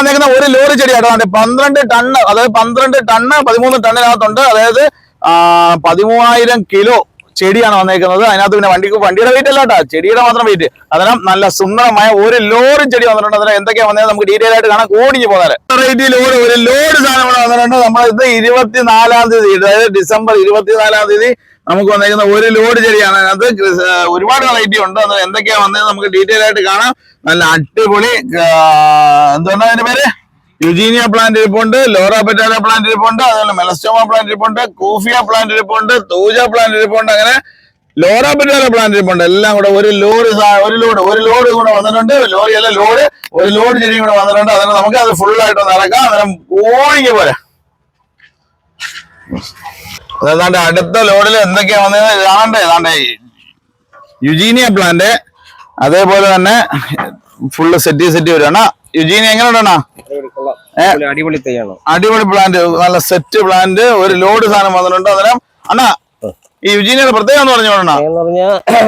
വന്നേക്കുന്ന ഒരു ലോറി ചെടിയാട്ടോ. അതെ പന്ത്രണ്ട് ടണ്ണ് അതായത് പന്ത്രണ്ട് ടണ്ണ് പതിമൂന്ന് ടണ്ണിനകത്തുണ്ട്. അതായത് പതിമൂവായിരം കിലോ ചെടിയാണ് വന്നേക്കുന്നത്. അതിനകത്ത് പിന്നെ വണ്ടിക്ക് വണ്ടിയുടെ വെയിറ്റ് അല്ല കേട്ടോ ചെടിയുടെ മാത്രം വെയിറ്റ് അതിനും നല്ല സുന്ദരമായ ഒരു ലോറി ചെടി വന്നിട്ടുണ്ട്. അതിന് എന്തൊക്കെയാ വന്നത് നമുക്ക് ഡീറ്റെയിൽ ആയിട്ട് കാണാൻ ഓടിഞ്ഞു പോകാറ് റേറ്റ് ലോഡ് ഒരു ലോഡ് സാധനം കൂടെ വന്നിട്ടുണ്ട്. നമ്മൾ ഇത് ഇരുപത്തിനാലാം തീയതി അതായത് ഡിസംബർ ഇരുപത്തിനാലാം തീയതി നമുക്ക് വന്നേക്കുന്ന ഒരു ലോഡ് ചെടിയാണ് അതിനകത്ത്. ഒരുപാട് വെറൈറ്റി ഉണ്ട്. അത് എന്തൊക്കെയാ വന്നത് നമുക്ക് ഡീറ്റെയിൽ ആയിട്ട് കാണാം. നല്ല അടിപൊളി എന്താണ് അതിന്റെ പേര്? യുജീനിയ പ്ലാന്റ് ഇരിപ്പുണ്ട് ലോറ പെറ്റാല പ്ലാന്റ് ഇരിപ്പുണ്ട് അതുപോലെ മെലസ്റ്റോമ പ്ലാന്റ് ഇരിപ്പുണ്ട് കൂഫിയ പ്ലാന്റ് ഇരിപ്പുണ്ട് തൂജ പ്ലാന്റ് ഇരിപ്പുണ്ട് അങ്ങനെ ലോറ പെറ്റാല പ്ലാന്റ് ഇരിപ്പുണ്ട്. എല്ലാം കൂടെ ഒരു ലോഡ് ഒരു ലോഡ് ഒരു ലോഡ് കൂടെ വന്നിട്ടുണ്ട്. ലോറി അല്ല ലോഡ് ഒരു ലോഡ് ചെടി കൂടെ വന്നിട്ടുണ്ട്. അതിന് നമുക്ക് അത് ഫുൾ ആയിട്ട് നടക്കാം. അന്നേരം ഓടിക്ക് പോരാ. അതാണ്ട് അടുത്ത ലോഡിൽ എന്തൊക്കെയാ വന്നത് ഇതാണ്ട് ഏതാണ്ട് യുജീനിയ പ്ലാന്റ് അതേപോലെ തന്നെ ഫുള്ള് സെറ്റി സെറ്റി വരികയാണ്. യുജീനിയ എങ്ങനെ ഉണ്ടണ്ണാ അടിപൊളി- അടിപൊളി തൈയാണ് അടിപൊളി പ്ലാന്റ് നല്ല സെറ്റ് പ്ലാന്റ് ഒരു ലോഡ് സാധനം വന്നിട്ടുണ്ട്. അന്നേരം അണ്ണാ ഈ യുജീനിയുടെ പ്രത്യേകം എന്ന് പറഞ്ഞോണ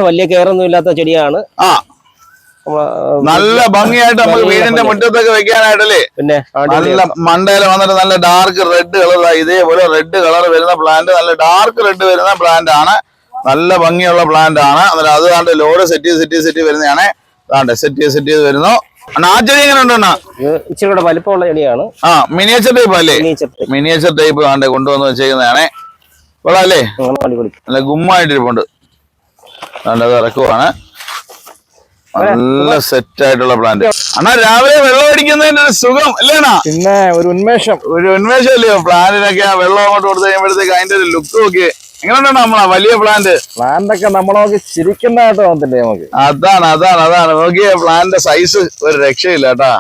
വലിയ കെയറൊന്നും ഇല്ലാത്ത ചെടിയാണ്. ആ. നല്ല ഭംഗിയായിട്ട് നമുക്ക് വീടിന്റെ മുറ്റത്തൊക്കെ വെക്കാനായിട്ടല്ലേ? പിന്നെ നല്ല മണ്ടയിൽ വന്നിട്ട് നല്ല ഡാർക്ക് റെഡ് കളർ ഇതേപോലെ റെഡ് കളർ വരുന്ന പ്ലാന്റ് നല്ല ഡാർക്ക് റെഡ് വരുന്ന പ്ലാന്റ് ആണ്. നല്ല ഭംഗിയുള്ള പ്ലാന്റ് ആണ്. അന്നേരം അത് കണ്ട് ലോഡ് സെറ്റ് ചെയ്ത് സെറ്റ് ചെയ്ത് സെറ്റ് ചെയ്ത് വരുന്നതാണ്. സെറ്റ് ചെയ്ത് സെറ്റ് ചെയ്ത് വരുന്നു. ആ ചെടി എങ്ങനെ ഉണ്ടെണ്ണ ഇത് ഇച്ചിരി കൂടെ വലിപ്പമുള്ള ചെടിയാണ്. ആ മിനിയേച്ചർ ടൈപ്പ് അല്ലേ? Miniature മിനിയേച്ചർ ടൈപ്പ് ആണ്ട് കൊണ്ടുവന്ന് വെച്ചേക്കുന്നതാണേ. കൊള്ളാല്ലേ? നല്ല ഗുമ്മായിട്ടിരിപ്പുണ്ട്. ഇരിപ്പുണ്ട് അത് ഇറക്കുവാണ്. നല്ല സെറ്റ് ആയിട്ടുള്ള പ്ലാന്റ് അണ്ണാ രാവിലെ വെള്ളം അടിക്കുന്നതിന്റെ ഒരു സുഖം അല്ലേണാ പിന്നെ ഒരു ഉന്മേഷം. ഒരു ഉന്മേഷം അല്ലയോ പ്ലാന്റിനൊക്കെ ആ വെള്ളം അങ്ങോട്ട് കൊടുത്തു കഴിയുമ്പോഴത്തേക്ക് അതിന്റെ ഒരു ലുക്ക് നോക്കി എങ്ങനെയുണ്ടോ നമ്മളാ വലിയ പ്ലാന്റ് നമ്മളൊക്കെ ചിരിക്കുന്നതായിട്ട് തോന്നത്തില്ലേ നമുക്ക്? അതാണ് അതാണ് അതാണ്. നോക്കിയ പ്ലാന്റ് സൈസ് ഒരു രക്ഷയില്ല കേട്ടാ.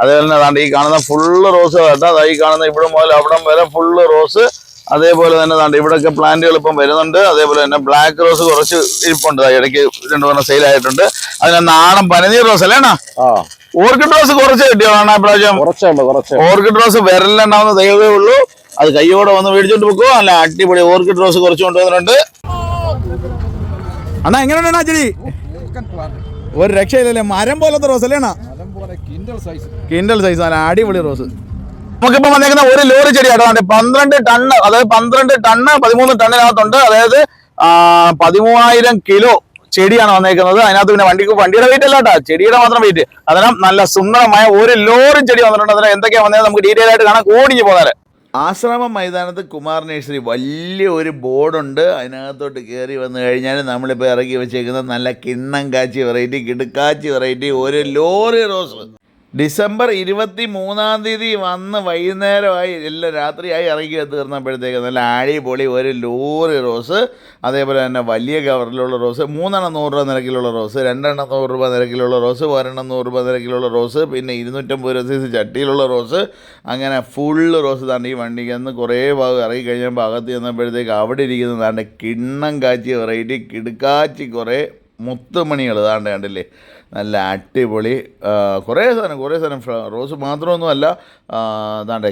അതേപോലെ തന്നെ ഈ കാണുന്ന ഫുള്ള് റോസ് കേട്ടോ. അതാ ഈ കാണുന്ന ഇവിടെ മുതൽ അവിടം വരെ ഫുള്ള് റോസ് അതേപോലെ തന്നെ ദാണ്ട് ഇവിടെയൊക്കെ പ്ലാന്റുകൾ ഇപ്പം വരുന്നുണ്ട്. അതേപോലെ തന്നെ ബ്ലാക്ക് റോസ് കുറച്ച് ഇരിപ്പുണ്ട്. ഇടയ്ക്ക് രണ്ടു മൂന്ന് സെയിൽ ആയിട്ടുണ്ട്. അതിന് നാടൻ പനനീർ റോസ് അല്ലേണ ആ. ഓർക്കിഡ് റോസ് കുറച്ച് കിട്ടിയോ? കാണാ പ്രാവശ്യം കുറച്ചേ ഉള്ളു കുറച്ചേ ഓർക്കിഡ് റോസ് വിരലിലുണ്ടാവുന്ന ദൈവമേ ഉള്ളൂ. അത് കയ്യോടെ വന്ന് മേടിച്ചോണ്ട് പോക്കോ. അല്ല അടിപൊളി ഓർക്കിഡ് റോസ് കുറച്ച് കൊണ്ടുവന്നിട്ടുണ്ട്. അണ്ണാ എങ്ങനെയാണ് അച്ചടി ഒരു രക്ഷയില്ലല്ലേ? മരം പോലത്തെ റോസ് അല്ലേ കിൻഡൽ സൈസ് ആണ് അടിപൊളി റോസ് നമുക്കിപ്പോ വന്നേക്കുന്ന ഒരു ലോറി ചെടി ആട്ടോ. പന്ത്രണ്ട് ടണ്ണ് അതായത് പന്ത്രണ്ട് ടണ്ണ് പതിമൂന്ന് ടണ്ണിനകത്തുണ്ട്. അതായത് പതിമൂവായിരം കിലോ ചെടിയാണ് വന്നേക്കുന്നത്. അതിനകത്ത് പിന്നെ വണ്ടിക്ക് വണ്ടിയുടെ വെയിറ്റ് അല്ല കേട്ടോ. ചെടിയുടെ മാത്രം വെയിറ്റ് അതിനാ നല്ല സുന്ദരമായ ഒരു ലോറി ചെടി വന്നിട്ടുണ്ട്. അതിന് എന്തൊക്കെയാ വന്നത് നമുക്ക് ഡീറ്റെയിൽ ആയിട്ട് കാണാൻ ഓടിഞ്ഞു പോകാറ് ആശ്രമ മൈതാനത്ത് കുമാർ നേഴ്സറി വലിയ ഒരു ബോർഡുണ്ട് അതിനകത്തോട്ട് കയറി വന്നു കഴിഞ്ഞാൽ നമ്മളിപ്പോൾ ഇറക്കി വെച്ചേക്കുന്ന നല്ല കിണ്ണം കാച്ചി വെറൈറ്റി കിടുക്കാച്ചി വെറൈറ്റി ഒരു ലോറി റോസ്. ഡിസംബർ ഇരുപത്തി മൂന്നാം തീയതി വന്ന് വൈകുന്നേരമായി എല്ലാം രാത്രിയായി ഇറങ്ങി തീർന്നപ്പോഴത്തേക്ക് നല്ല ആഴിപൊളി ഒരു ലോറി റോസ് അതേപോലെ തന്നെ വലിയ കവറിലുള്ള റോസ് മൂന്നെണ്ണം നൂറ് രൂപ നിരക്കിലുള്ള റോസ് രണ്ടെണ്ണം നൂറ് രൂപ നിരക്കിലുള്ള റോസ് ഒരെണ്ണം നൂറ് രൂപ നിരക്കിലുള്ള റോസ് പിന്നെ ഇരുന്നൂറ്റമ്പത് രൂപ സൈസ് ചട്ടിയിലുള്ള റോസ് അങ്ങനെ ഫുള്ള് റോസ് താണ്ട് ഈ വണ്ടിക്ക് അന്ന് കുറേ ഭാഗം ഇറങ്ങി കഴിഞ്ഞപ്പോൾ അകത്ത് ചെന്നപ്പോഴത്തേക്ക് അവിടെ ഇരിക്കുന്നത് താണ്ട് കിണ്ണം കാച്ചി വെറൈറ്റി കിടുക്കാച്ചി കുറേ മുത്തുമണികൾ താണ്ട് കണ്ടില്ലേ? നല്ല അടിപൊളി കുറേ സാധനം കുറേ സാധനം റോസ് മാത്രമൊന്നുമല്ല അതാണ്ട്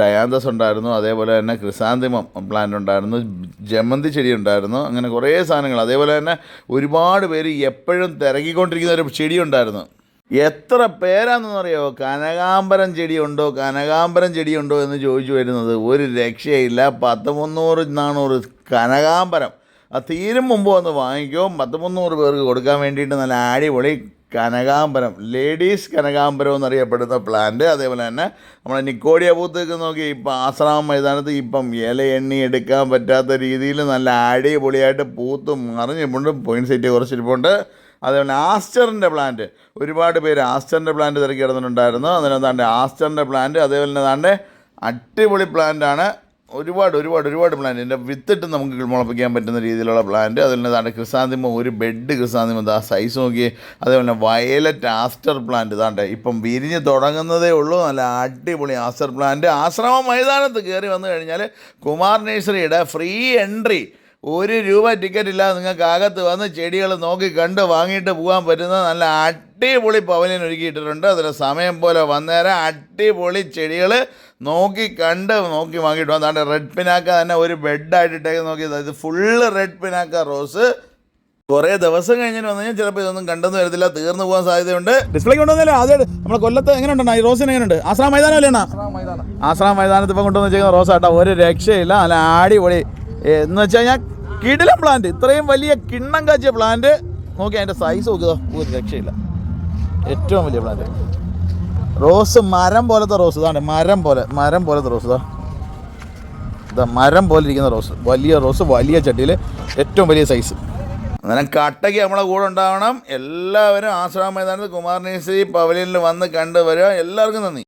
ഡയാന്തസ് ഉണ്ടായിരുന്നു അതേപോലെ തന്നെ ക്രിസാന്തിമം പ്ലാന്റ് ഉണ്ടായിരുന്നു ജമന്തി ചെടി ഉണ്ടായിരുന്നു അങ്ങനെ കുറേ സാധനങ്ങൾ. അതേപോലെ തന്നെ ഒരുപാട് പേര് എപ്പോഴും തിരക്കിക്കൊണ്ടിരിക്കുന്ന ഒരു ചെടി ഉണ്ടായിരുന്നു. എത്ര പേരാണെന്ന് അറിയാമോ കനകാമ്പരം ചെടിയുണ്ടോ കനകാമ്പരം ചെടിയുണ്ടോ എന്ന് ചോദിച്ചു വരുന്നത് ഒരു രക്ഷയില്ല. പത്ത് മുന്നൂറ് നാനൂറ് കനകാമ്പരം അത് തീരും മുമ്പ് വന്ന് വാങ്ങിക്കും. പത്ത് മുന്നൂറ് പേർക്ക് കൊടുക്കാൻ വേണ്ടിയിട്ട് നല്ല അടിപൊളി കനകാമ്പരം ലേഡീസ് കനകാമ്പരം എന്നറിയപ്പെടുന്ന പ്ലാന്റ് അതേപോലെ തന്നെ നമ്മുടെ നിക്കോഡിയ പൂത്തേക്ക് നോക്കി ഇപ്പം ആശ്രാമം മൈതാനത്ത് ഇപ്പം ഇല എണ്ണി എടുക്കാൻ പറ്റാത്ത രീതിയിൽ നല്ല അടിപൊളിയായിട്ട് പൂത്ത് മറിഞ്ഞിട്ടുണ്ട് പോയിന്റ് സൈറ്റ് കുറച്ചിരിപ്പുണ്ട് അതേപോലെ ആസ്റ്ററിന്റെ പ്ലാന്റ് ഒരുപാട് പേര് ആസ്റ്ററിന്റെ പ്ലാന്റ് തിരക്കി കിടന്നിട്ടുണ്ടായിരുന്നു. അതിനകത്താണ്ട് ആസ്റ്ററിന്റെ പ്ലാന്റ് അതേപോലെ തന്നെ അടിപൊളി പ്ലാന്റാണ് ഒരുപാട് ഒരുപാട് ഒരുപാട് പ്ലാന്റ് എന്റെ വിത്തിട്ട് നമുക്ക് മുളപ്പിക്കാൻ പറ്റുന്ന രീതിയിലുള്ള പ്ലാന്റ് അതിൽ നിന്ന് താണ്ട് ക്രിസാന്തിമം ഒരു ബെഡ് ക്രിസാന്തിമം ആ സൈസ് നോക്കി. അതേപോലെ തന്നെ വയലറ്റ് ആസ്റ്റർ പ്ലാന്റ് ഇതാണ്ട് ഇപ്പം വിരിഞ്ഞ് തുടങ്ങുന്നതേ ഉള്ളൂ. നല്ല അടിപൊളി ആസ്റ്റർ പ്ലാന്റ് ആശ്രമ മൈതാനത്ത് കയറി വന്നു കഴിഞ്ഞാൽ കുമാർ നേഴ്സറിയുടെ ഫ്രീ എൻട്രി ഒരു രൂപ ടിക്കറ്റ് ഇല്ലാതെ നിങ്ങൾക്ക് അകത്ത് വന്ന് ചെടികൾ നോക്കി കണ്ട് വാങ്ങിയിട്ട് പോകാൻ പറ്റുന്ന നല്ല അടിപൊളി പവലിയൻ ഒരുക്കിയിട്ടിട്ടുണ്ട്. അതിൽ സമയം പോലെ വന്നേരം അടിപൊളി ചെടികൾ നോക്കി കണ്ട് നോക്കി വാങ്ങിയിട്ട് വന്നാണ് റെഡ് പിനാക്ക തന്നെ ഒരു ബെഡായിട്ടിട്ടേക്ക് നോക്കി. ഇത് ഫുള്ള് റെഡ് പിനാക്ക റോസ് കുറേ ദിവസം കഴിഞ്ഞിട്ട് വന്നു കഴിഞ്ഞാൽ ചിലപ്പോൾ ഇതൊന്നും കണ്ടെന്ന് വരത്തില്ല. തീർന്നു പോകാൻ സാധ്യതയുണ്ട്. ഡിസ്പ്ലേക്ക് കൊണ്ടുവന്നല്ലോ ആദ്യം നമ്മുടെ കൊല്ലത്ത് എങ്ങനെയുണ്ട് ഈ റോസിന് എങ്ങനെയുണ്ട്? ആശ്രാം മൈതാനം. അല്ലേ ആശ്രാം മൈതാനത്ത് ഇപ്പം കൊണ്ടുവന്ന് വെച്ചേക്കുന്ന റോസ് ആട്ടോ ഒരു രക്ഷയില്ല. അല്ല അടിപൊളി. എന്ന് വെച്ച് കഴിഞ്ഞാൽ കിടിലം പ്ലാന്റ് ഇത്രയും വലിയ കിണ്ണം കാച്ചിയ പ്ലാന്റ് നോക്കി അതിന്റെ സൈസ് നോക്കിയതോ? ഒരു രക്ഷയില്ല. ഏറ്റവും വലിയ പ്ലാന്റ് റോസ് മരം പോലത്തെ റോസ് ഇതാണ് മരം പോലെ മരം പോലത്തെ റോസ് ഇതാ. ഇതാ മരം പോലെ ഇരിക്കുന്ന റോസ് വലിയ റോസ് വലിയ ചട്ടിയിൽ ഏറ്റവും വലിയ സൈസ് അന്നേരം കട്ടയ്ക്ക് നമ്മളെ കൂടെ ഉണ്ടാവണം. എല്ലാവരും ആശ്രമ മൈതാനത്ത് കുമാരനേശ്വരി പവലിയനിൽ വന്ന് കണ്ടുവരിക. എല്ലാവർക്കും നന്ദി.